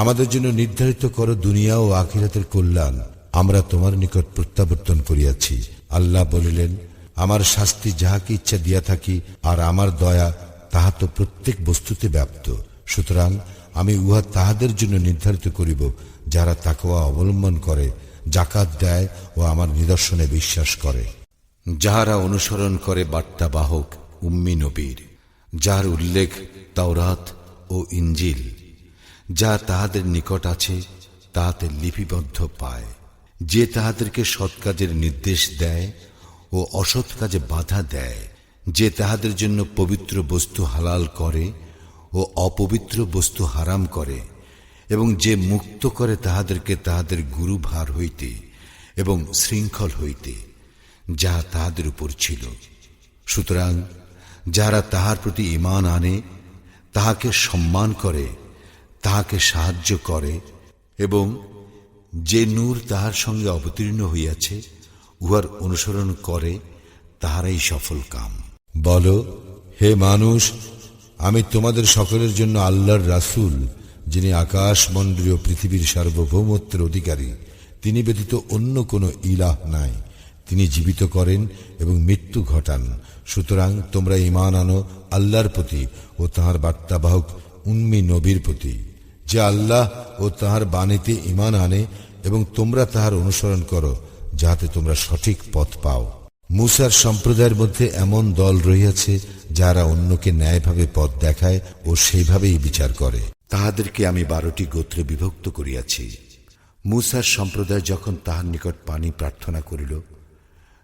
আমাদের জন্য নির্ধারিত করো দুনিয়া ও আখিরাতের কল্যাণ। আমরা তোমার নিকট প্রত্যাবর্তন করিয়াছি। আল্লাহ বলিলেন, আমার শাস্তি যাহাকে ইচ্ছা দিয়া থাকি আর আমার দয়া তাহা তো প্রত্যেক বস্তুতে ব্যাপ্ত। সুতরাং আমি উহা তাহাদের জন্য নির্ধারিত করিব, যারা তাকওয়া অবলম্বন করে জাকাত দেয় ও আমার নিদর্শনে বিশ্বাস করে। যাহারা অনুসরণ করে বার্তাবাহক, উম্মি নবীর যার উল্লেখ তাওরাত ও ইঞ্জিল যা তাহাদের নিকট আছে, তাহাতে লিপিবদ্ধ পায়। যে তাহাদেরকে সৎ কাজের নির্দেশ দেয় ও অসৎ কাজে বাধা দেয়, যে তাহাদের জন্য পবিত্র বস্তু হালাল করে ও অপবিত্র বস্তু হারাম করে, এবং যে মুক্ত করে তাহাদেরকে তাহাদের গুরু ভার হইতে এবং শৃঙ্খল হইতে যাহা তাহাদের উপর ছিল। সুতরাং যারা তাহার প্রতি ইমান আনে, তাহাকে সম্মান করে তাহাকে সাহায্য করে এবং যে নূর তাহার সঙ্গে অবতীর্ণ হইয়াছে, উহার অনুসরণ করে, তাহারাই সফল কাম। বল, হে মানুষ, আমি তোমাদের সকলের জন্য আল্লাহর রাসূল, যিনি আকাশ মণ্ডলীয় পৃথিবীর সার্বভৌমত্বের অধিকারী, তিনি ব্যতীত অন্য কোনো ইলাহ নাই। তিনি জীবিত করেন এবং মৃত্যু ঘটান। সুতরাং তোমরা ইমান আনো আল্লাহর প্রতি ও তাহার বার্তাবাহক উন্মি নবীর প্রতি। যে আল্লাহ ও তাহার বাণীতে ইমান আনে এবং তোমরা তাহার অনুসরণ করো, যাহাতে তোমরা সঠিক পথ পাও। মুসার সম্প্রদায়ের মধ্যে এমন দল রহিয়াছে, যারা অন্যকে ন্যায়ভাবে পথ দেখায় ও সেইভাবেই বিচার করে। তাহাদেরকে আমি বারোটি গোত্রে বিভক্ত করিয়াছি। মুসার সম্প্রদায় যখন তাহার নিকট পানি প্রার্থনা করিল,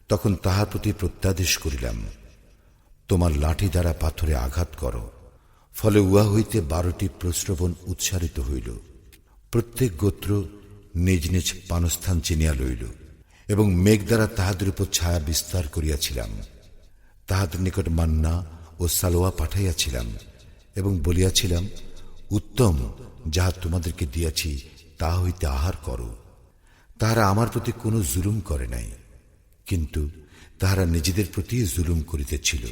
তখন তাহার প্রতি প্রত্যাদেশ করিলাম, তোমার লাঠি দ্বারা পাথরে আঘাত করো। ফলে উহা হইতে বারোটি প্রশ্রবণ উচ্চারিত হইল। প্রত্যেক গোত্র নিজ নিজ পানস্থান চিনিয়া লইল এবং মেঘ দ্বারা তাহাদের উপর ছায়া বিস্তার করিয়াছিলাম। তাহাদের নিকট মান্না ও সালোয়া পাঠাইয়াছিলাম এবং বলিয়াছিলাম, উত্তম, যাহা তোমাদেরকে দিয়াছি তাহা হইতে আহার করো। তাহারা আমার প্রতি কোনো জুলুম করে নাই। কিন্তু তাহারা নিজেদের প্রতি জুলুম করিতেছিল।